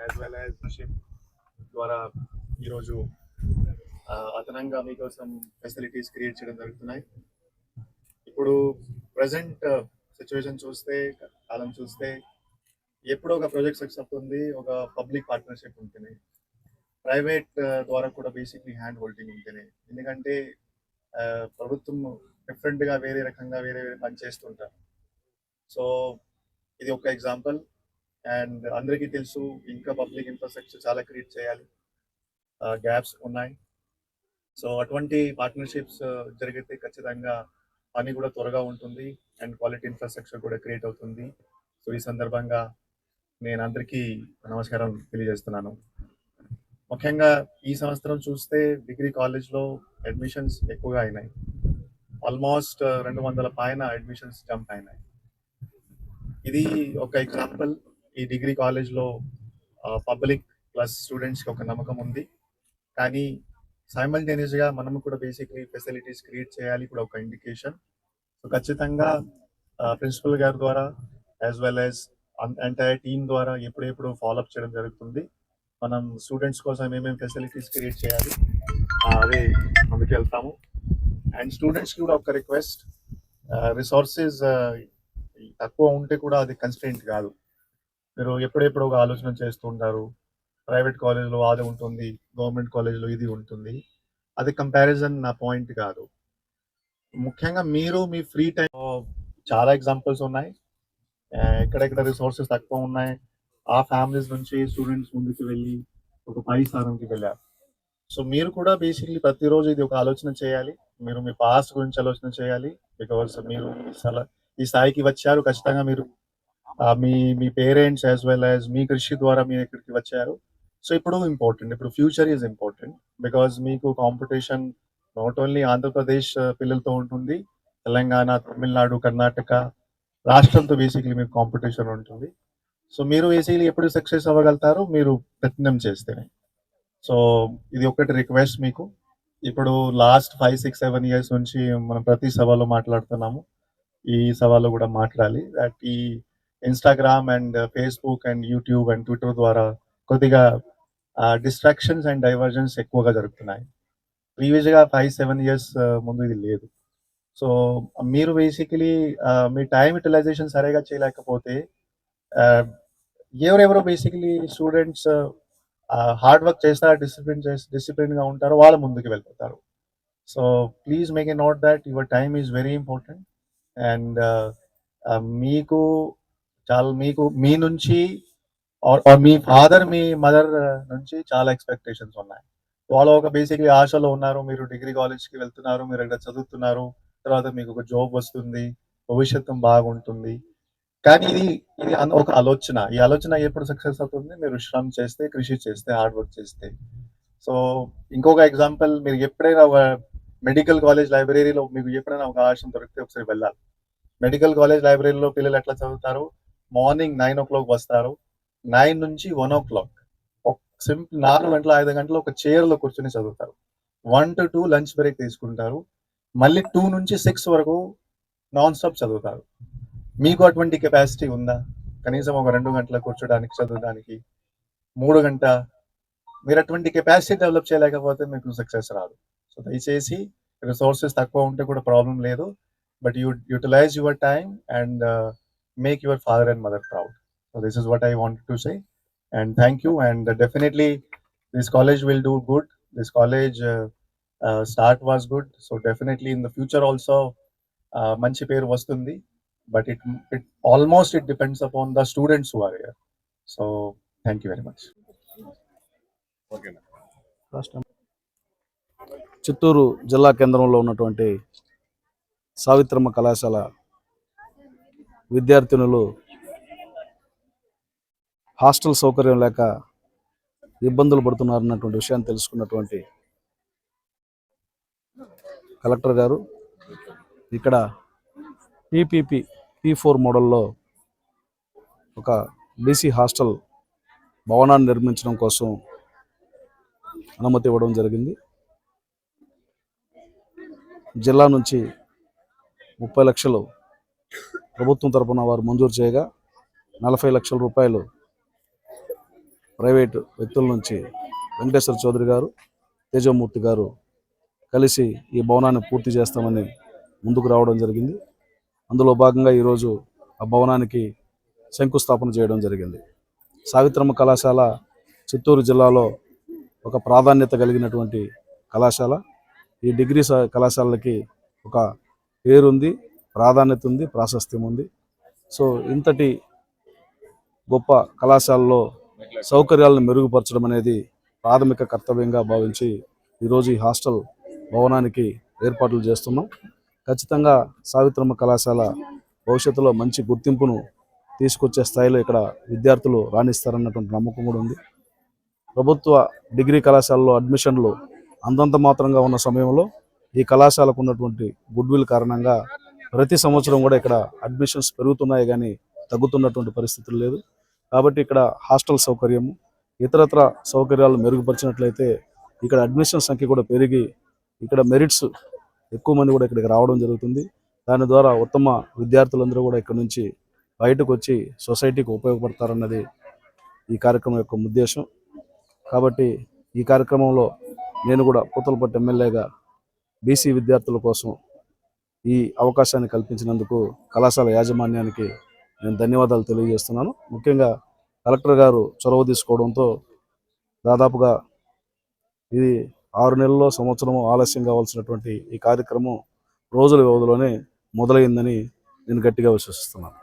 As well as ship ద్వారా ఈరోజు అదనంగా మీకోసం ఫెసిలిటీస్ క్రియేట్ చేయడం జరుగుతున్నాయి. ఇప్పుడు ప్రజెంట్ సిచ్యువేషన్ చూస్తే కాలం చూస్తే ఎప్పుడో ఒక ప్రాజెక్ట్ సక్సెస్ అవుతుంది ఒక పబ్లిక్ పార్ట్నర్షిప్ ఉంటుంది ప్రైవేట్ ద్వారా కూడా బేసిక్లీ హ్యాండ్ హోల్డింగ్ ఉంటుంది ఎందుకంటే ప్రభుత్వం డిఫరెంట్గా వేరే రకంగా వేరే వేరే పని చేస్తుంటారు. సో ఇది ఒక ఎగ్జాంపుల్ అండ్ అందరికీ తెలుసు ఇంకా పబ్లిక్ ఇన్ఫ్రాస్ట్రక్చర్ చాలా క్రియేట్ చేయాలి. గ్యాప్స్ ఉన్నాయి. సో అటువంటి పార్ట్నర్షిప్స్ జరిగితే ఖచ్చితంగా పని కూడా త్వరగా ఉంటుంది అండ్ క్వాలిటీ ఇన్ఫ్రాస్ట్రక్చర్ కూడా క్రియేట్ అవుతుంది. సో ఈ సందర్భంగా నేను అందరికీ నమస్కారం తెలియజేస్తున్నాను. ముఖ్యంగా ఈ సంవత్సరం చూస్తే డిగ్రీ కాలేజ్లో అడ్మిషన్స్ ఎక్కువగా అయినాయి. ఆల్మోస్ట్ రెండు వందల పైన అడ్మిషన్స్ జంప్ అయినాయి. ఇది ఒక ఎగ్జాంపుల్. ఈ డిగ్రీ కాలేజ్లో పబ్లిక్ ప్లస్ స్టూడెంట్స్కి ఒక నమ్మకం ఉంది. కానీ సైమల్టేనియస్గా మనం కూడా బేసిక్లీ ఫెసిలిటీస్ క్రియేట్ చేయాలి కూడా ఒక ఇండికేషన్. సో ఖచ్చితంగా ప్రిన్సిపల్ గారి ద్వారా as well as entire team ద్వారా ఎప్పుడెప్పుడు ఫాలోఅప్ చేయడం జరుగుతుంది. మనం స్టూడెంట్స్ కోసం ఏమేమి ఫెసిలిటీస్ క్రియేట్ చేయాలి ఆ, అదే ముందుకు వెళ్తాము. అండ్ స్టూడెంట్స్ కూడా ఒక రిక్వెస్ట్ రిసోర్సెస్ తక్కువ ఉంటే కూడా అది కన్స్టెంట్ కాదు. మీరు ఎప్పుడెప్పుడు ఒక ఆలోచన చేస్తుంటారు ప్రైవేట్ కాలేజ్లో అది ఉంటుంది గవర్నమెంట్ కాలేజ్లో ఇది ఉంటుంది. అది కంపారిజన్ నా పాయింట్ కాదు. ముఖ్యంగా మీరు మీ ఫ్రీ టైం చాలా ఎగ్జాంపుల్స్ ఉన్నాయి. ఎక్కడెక్కడ రిసోర్సెస్ తక్కువ ఉన్నాయి. ఆ ఫ్యామిలీస్ నుంచి స్టూడెంట్స్ ముందుకు వెళ్ళి ఒక పై స్థానంకి వెళ్ళారు. సో మీరు కూడా బేసిక్లీ ప్రతిరోజు ఇది ఒక ఆలోచన చేయాలి. మీరు మీ పాస్ట్ గురించి ఆలోచన చేయాలి. బికాస్ మీరు ఈ ఈ స్థాయికి వచ్చారు. ఖచ్చితంగా మీరు మీ మీ పేరెంట్స్ యాజ్ వెల్ యాజ్ మీ కృషి ద్వారా మీరు ఇక్కడికి వచ్చారు. సో ఇప్పుడు ఇంపార్టెంట్ ఇప్పుడు ఫ్యూచర్ ఈజ్ ఇంపార్టెంట్ బికాజ్ మీకు కాంపిటీషన్ నాట్ ఓన్లీ ఆంధ్రప్రదేశ్ పిల్లలతో ఉంటుంది తెలంగాణ తమిళనాడు కర్ణాటక రాష్ట్రంతో బేసిక్లీ మీకు కాంపిటీషన్ ఉంటుంది. సో మీరు బేసిక్లీ ఎప్పుడు సక్సెస్ అవ్వగలుగుతారు మీరు ప్రయత్నం చేస్తేనే. సో ఇది ఒకటి రిక్వెస్ట్ మీకు. ఇప్పుడు last five six seven years నుంచి మనం ప్రతి సభలో మాట్లాడుతున్నాము. ఈ సభలో కూడా మాట్లాడాలి. దట్ ఈ Instagram and Facebook and YouTube and Twitter ద్వారా కొద్దిగా డిస్ట్రాక్షన్స్ అండ్ డైవర్జన్స్ ఎక్కువగా జరుగుతున్నాయి. ప్రీవియస్గా ఫైవ్ సెవెన్ ఇయర్స్ ముందు ఇది లేదు. సో మీరు బేసికలీ మీ టైం యూటిలైజేషన్ సరిగా చేయలేకపోతే ఎవరెవరో బేసికలీ స్టూడెంట్స్ హార్డ్ వర్క్ చేస్తారు డిసిప్లిన్ డిసిప్లిన్గా ఉంటారో వాళ్ళు ముందుకు వెళ్ళిపోతారు. So please make a note that your time is very important and మీకు చాలా మీకు మీ నుంచి మీ ఫాదర్ మీ మదర్ నుంచి చాలా ఎక్స్పెక్టేషన్స్ ఉన్నాయి. వాళ్ళు ఒక బేసిక్ ఆశలో ఉన్నారు మీరు డిగ్రీ కాలేజ్కి వెళ్తున్నారు మీరు ఇక్కడ చదువుతున్నారు తర్వాత మీకు ఒక జాబ్ వస్తుంది భవిష్యత్తు బాగుంటుంది. కానీ ఇది ఇది ఒక ఆలోచన. ఈ ఆలోచన ఎప్పుడు సక్సెస్ అవుతుంది? మీరు శ్రమ చేస్తే కృషి చేస్తే హార్డ్ వర్క్ చేస్తే. సో ఇంకొక ఎగ్జాంపుల్ మీరు ఎప్పుడైనా ఒక మెడికల్ కాలేజ్ లైబ్రరీలో మీకు ఎప్పుడైనా ఒక ఆశం దొరికితే ఒకసారి వెళ్ళాలి. మెడికల్ కాలేజ్ లైబ్రరీలో పిల్లలు ఎట్లా చదువుతారు? మార్నింగ్ నైన్ ఓ క్లాక్ వస్తారు. నైన్ నుంచి వన్ ఓ క్లాక్. సింపుల్ నాలుగు గంటల ఐదు గంటలు ఒక చైర్లో కూర్చొని చదువుతారు. One to two lunch break తీసుకుంటారు. మళ్ళీ టూ నుంచి సిక్స్ వరకు నాన్ స్టాప్ చదువుతారు. మీకు అటువంటి కెపాసిటీ ఉందా? కనీసం ఒక రెండు గంటల కూర్చోడానికి చదవడానికి మూడు గంట. మీరు అటువంటి కెపాసిటీ డెవలప్ చేయలేకపోతే మీకు సక్సెస్ రాదు. సో దయచేసి రిసోర్సెస్ తక్కువ ఉంటే కూడా ప్రాబ్లం లేదు. But you utilise your time and make your father and mother proud so this is what I want to say and thank you and uh, definitely this college will do good this college uh, uh, start was good so definitely in the future also uh, manchi పేరు వస్తుంది but it it almost it depends upon the students who are here so thank you very much రాష్ట్రం చిత్తూరు జిల్లా కేంద్రంలో ఉన్నటువంటి సావిత్రమ్మ కళాశాల విద్యార్థినులు hostel సౌకర్యం లేక ఇబ్బందులు పడుతున్నారన్నటువంటి విషయాన్ని తెలుసుకున్నటువంటి కలెక్టర్ గారు ఇక్కడ పీపీపీ పీ ఫోర్ మోడల్లో ఒక బీసీ హాస్టల్ భవనాన్ని నిర్మించడం కోసం అనుమతి ఇవ్వడం జరిగింది. జిల్లా నుంచి ముప్పై లక్షలు ప్రభుత్వం తరపున వారు మంజూరు చేయగా నలభై లక్షల రూపాయలు ప్రైవేటు వ్యక్తుల నుంచి వెంకటేశ్వర చౌదరి గారు తేజమూర్తి గారు కలిసి ఈ భవనాన్ని పూర్తి చేస్తామని ముందుకు రావడం జరిగింది. అందులో భాగంగా ఈరోజు ఆ భవనానికి శంకుస్థాపన చేయడం జరిగింది. సావిత్రమ్మ కళాశాల చిత్తూరు జిల్లాలో ఒక ప్రాధాన్యత కలిగినటువంటి కళాశాల. ఈ డిగ్రీ కళాశాలకి ఒక పేరుంది. ప్రాధాన్యత ఉంది ప్రాశస్త్యం ఉంది. సో ఇంతటి గొప్ప కళాశాలలో సౌకర్యాలను మెరుగుపరచడం అనేది ప్రాథమిక కర్తవ్యంగా భావించి ఈరోజు ఈ హాస్టల్ భవనానికి ఏర్పాట్లు చేస్తున్నాం. ఖచ్చితంగా సావిత్రమ్మ కళాశాల భవిష్యత్తులో మంచి గుర్తింపును తీసుకొచ్చే స్థాయిలో ఇక్కడ విద్యార్థులు రాణిస్తారన్నటువంటి నమ్మకం కూడా ఉంది. ప్రభుత్వ డిగ్రీ కళాశాలలో అడ్మిషన్లు అంతంత మాత్రంగా ఉన్న సమయంలో ఈ కళాశాలకు ఉన్నటువంటి గుడ్విల్ కారణంగా ప్రతి సంవత్సరం కూడా ఇక్కడ అడ్మిషన్స్ పెరుగుతున్నాయి కానీ తగ్గుతున్నటువంటి పరిస్థితులు లేదు. కాబట్టి ఇక్కడ హాస్టల్ సౌకర్యము ఇతరత్ర సౌకర్యాలు మెరుగుపరిచినట్లయితే ఇక్కడ అడ్మిషన్ సంఖ్య కూడా పెరిగి ఇక్కడ మెరిట్స్ ఎక్కువ మంది కూడా ఇక్కడికి రావడం జరుగుతుంది. దాని ద్వారా ఉత్తమ విద్యార్థులందరూ కూడా ఇక్కడ నుంచి బయటకు వచ్చి సొసైటీకి ఉపయోగపడతారన్నది ఈ కార్యక్రమం యొక్క ఉద్దేశం. కాబట్టి ఈ కార్యక్రమంలో నేను కూడా పూతలపట్టు ఎమ్మెల్యేగా బీసీ విద్యార్థుల కోసం ఈ అవకాశాన్ని కల్పించినందుకు కళాశాల యాజమాన్యానికి నేను ధన్యవాదాలు తెలియజేస్తున్నాను. ముఖ్యంగా కలెక్టర్ గారు చొరవ తీసుకోవడంతో దాదాపుగా ఇది ఆరు నెలల్లో సంవత్సరము ఆలస్యం కావాల్సినటువంటి ఈ కార్యక్రమం రోజుల వ్యవధిలోనే మొదలైందని నేను గట్టిగా విశ్వసిస్తున్నాను.